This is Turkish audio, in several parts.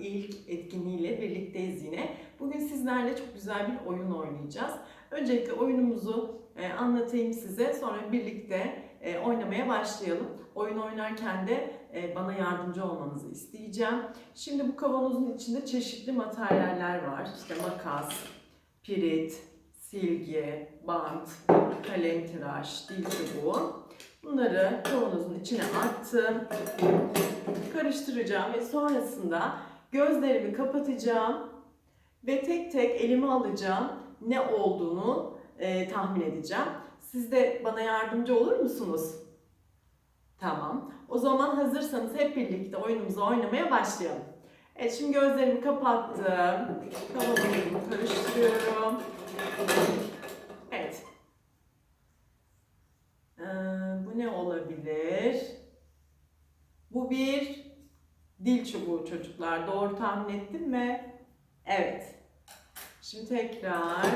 ilk etkinliğiyle birlikteyiz yine. Bugün sizlerle çok güzel bir oyun oynayacağız. Öncelikle oyunumuzu e, anlatayım size. Sonra birlikte e, oynamaya başlayalım. Oyun oynarken de e, bana yardımcı olmanızı isteyeceğim. Şimdi bu kavanozun içinde çeşitli materyaller var. İşte makas, pirit, silgi, bant, kalem tıraş, dil çubuğu. Bunları kavanozun içine attım. Karıştıracağım ve sonrasında gözlerimi kapatacağım ve tek tek elime alacağım. Ne olduğunu e, tahmin edeceğim. Siz de bana yardımcı olur musunuz? Tamam. O zaman hazırsanız hep birlikte oyunumuzu oynamaya başlayalım. Evet şimdi gözlerimi kapattım. Kavanozumu karıştırıyorum. Evet. Ee, bu ne olabilir? Bu bir dil çubuğu çocuklar. Doğru tahmin ettim mi? Evet. Şimdi tekrar.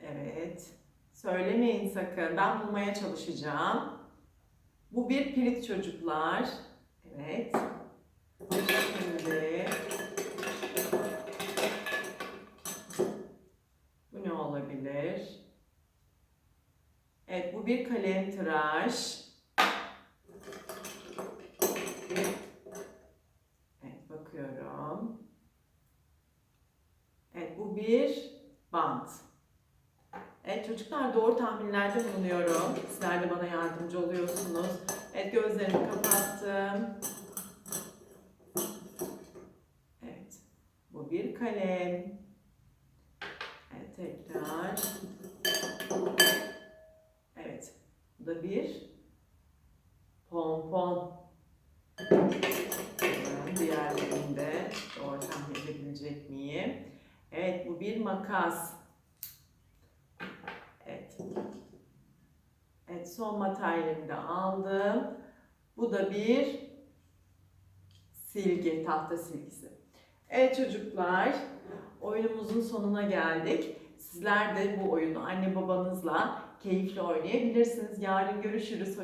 Evet. Söylemeyin sakın. Ben bulmaya çalışacağım. Bu bir pirit çocuklar. Evet. Şimdi bu ne olabilir? Evet bu bir kalem tıraş. Evet bakıyorum. Evet bu bir bant. Evet çocuklar doğru tahminlerde bulunuyorum. Sizler de bana yardımcı oluyorsunuz. Evet gözlerimi kapattım. Evet bu bir kalem. Evet tekrar. Evet bu da bir pompon. Bakalım Diğerlerinde doğru tahmin edebilecek miyim? Evet bu bir makas. Evet. Evet son materyalimi de aldım. Bu da bir silgi, tahta silgisi. Evet çocuklar, oyunumuzun sonuna geldik. Sizler de bu oyunu anne babanızla keyifle oynayabilirsiniz. Yarın görüşürüz.